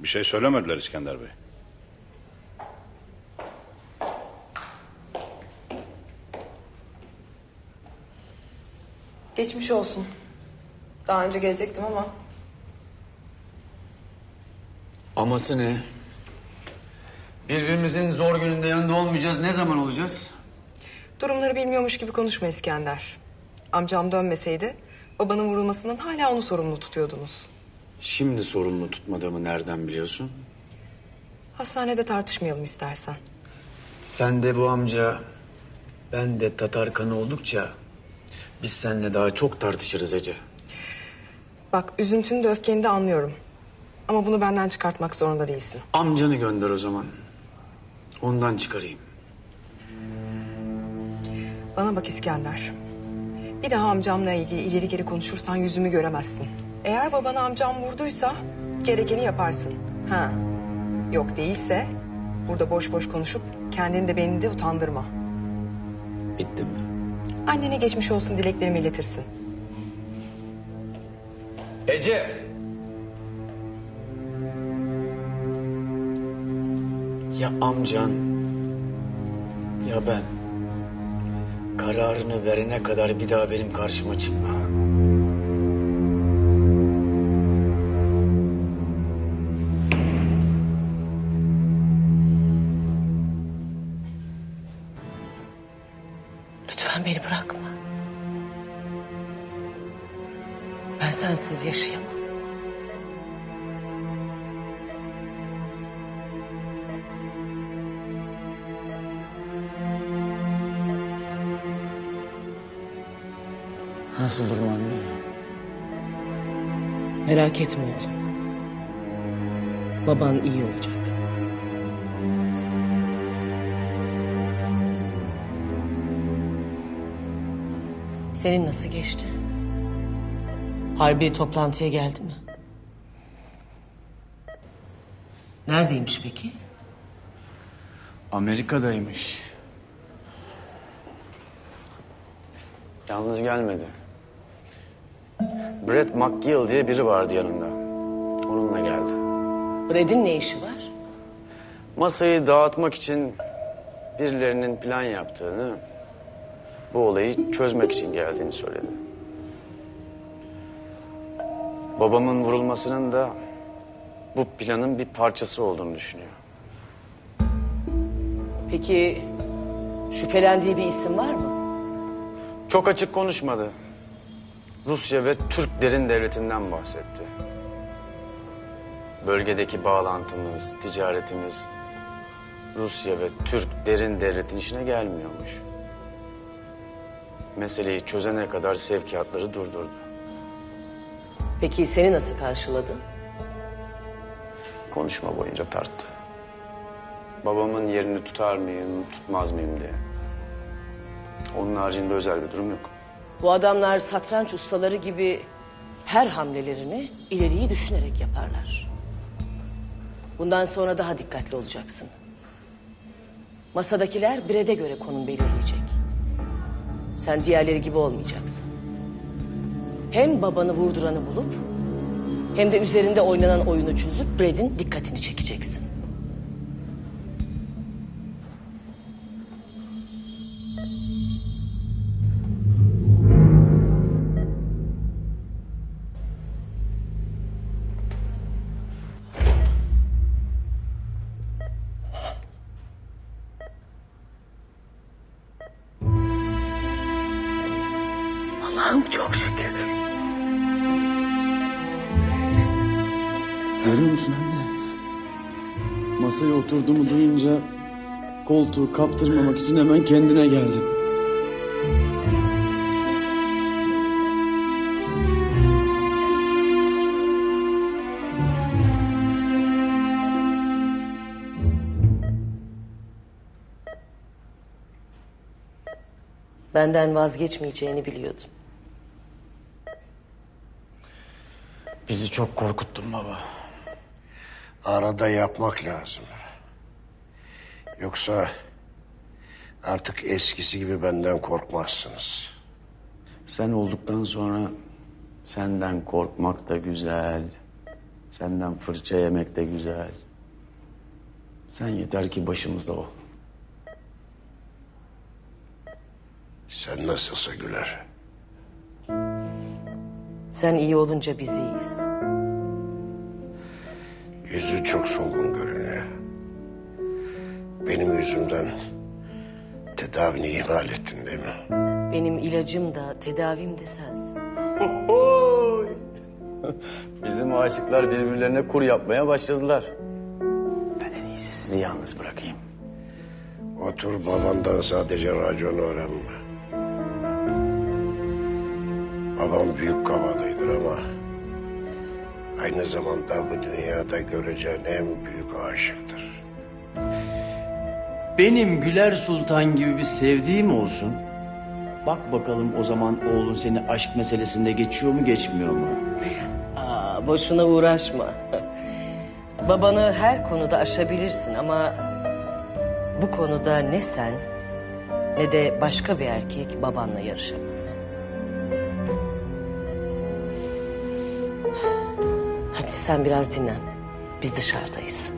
Bir şey söylemediler İskender Bey. Geçmiş olsun. Daha önce gelecektim ama Aması ne? Birbirimizin zor gününde yanında olmayacağız. Ne zaman olacağız? durumları bilmiyormuş gibi konuşma İskender. Amcam dönmeseydi babanın vurulmasından hala onu sorumlu tutuyordunuz. Şimdi sorumlu tutmadığımı nereden biliyorsun? Hastanede tartışmayalım istersen. Sen de bu amca, ben de Tatar kanı oldukça biz seninle daha çok tartışırız Ece. Bak üzüntünü de öfkeni de anlıyorum. Ama bunu benden çıkartmak zorunda değilsin. Amcanı gönder o zaman. Ondan çıkarayım. Bana bak İskender. Bir daha amcamla ilgili ileri geri konuşursan yüzümü göremezsin. Eğer babana amcam vurduysa gerekeni yaparsın. Ha. Yok değilse burada boş boş konuşup kendini de beni de utandırma. Bitti mi? Annene geçmiş olsun dileklerimi iletirsin. Ece! Ya amcan ya ben kararını verene kadar bir daha benim karşıma çıkma. Beni bırakma. Ben sensiz yaşayamam. Nasıl durum anne? Merak etme oğlum. Baban iyi olacak. Senin nasıl geçti? Harbi toplantıya geldi mi? Neredeymiş peki? Amerika'daymış. Yalnız gelmedi. Brett McGill diye biri vardı yanında. Onunla geldi. Brad'in ne işi var? Masayı dağıtmak için birilerinin plan yaptığını, bu olayı çözmek için geldiğini söyledi. Babamın vurulmasının da bu planın bir parçası olduğunu düşünüyor. Peki şüphelendiği bir isim var mı? Çok açık konuşmadı. Rusya ve Türk derin devletinden bahsetti. Bölgedeki bağlantımız, ticaretimiz Rusya ve Türk derin devletin işine gelmiyormuş. Meseleyi çözene kadar sevkiyatları durdurdu. Peki seni nasıl karşıladı? Konuşma boyunca tarttı. Babamın yerini tutar mıyım, tutmaz mıyım diye. Onun haricinde özel bir durum yok. Bu adamlar satranç ustaları gibi her hamlelerini ileriyi düşünerek yaparlar. Bundan sonra daha dikkatli olacaksın. Masadakiler birede göre konum belirleyecek. Sen diğerleri gibi olmayacaksın. Hem babanı vurduranı bulup hem de üzerinde oynanan oyunu çözüp Brad'in dikkatini çekeceksin. Allah'ım çok şükür. Görüyor musun anne? Masaya oturduğumu duyunca koltuğu kaptırmamak için hemen kendine geldin. Benden vazgeçmeyeceğini biliyordum. Bizi çok korkuttun baba. Arada yapmak lazım. Yoksa artık eskisi gibi benden korkmazsınız. Sen olduktan sonra senden korkmak da güzel, Senden fırça yemek de güzel. Sen yeter ki başımızda ol. Sen nasılsa Güler. Sen iyi olunca biz iyiyiz. Yüzü çok solgun görünüyor. Benim yüzümden tedavini ihmal ettin değil mi? Benim ilacım da tedavim de sensin. Bizim aşıklar birbirlerine kur yapmaya başladılar. Ben en iyisi sizi yalnız bırakayım. Otur babandan sadece raconu öğrenme. Babam büyük kabadayıdır ama... ...aynı zamanda bu dünyada göreceğin en büyük aşıktır. Benim Güler Sultan gibi bir sevdiğim olsun. Bak bakalım o zaman oğlun seni aşk meselesinde geçiyor mu geçmiyor mu? Aa, boşuna uğraşma. Babanı her konuda aşabilirsin ama... ...bu konuda ne sen ne de başka bir erkek babanla yarışamaz. Hadi sen biraz dinlen. Biz dışarıdayız.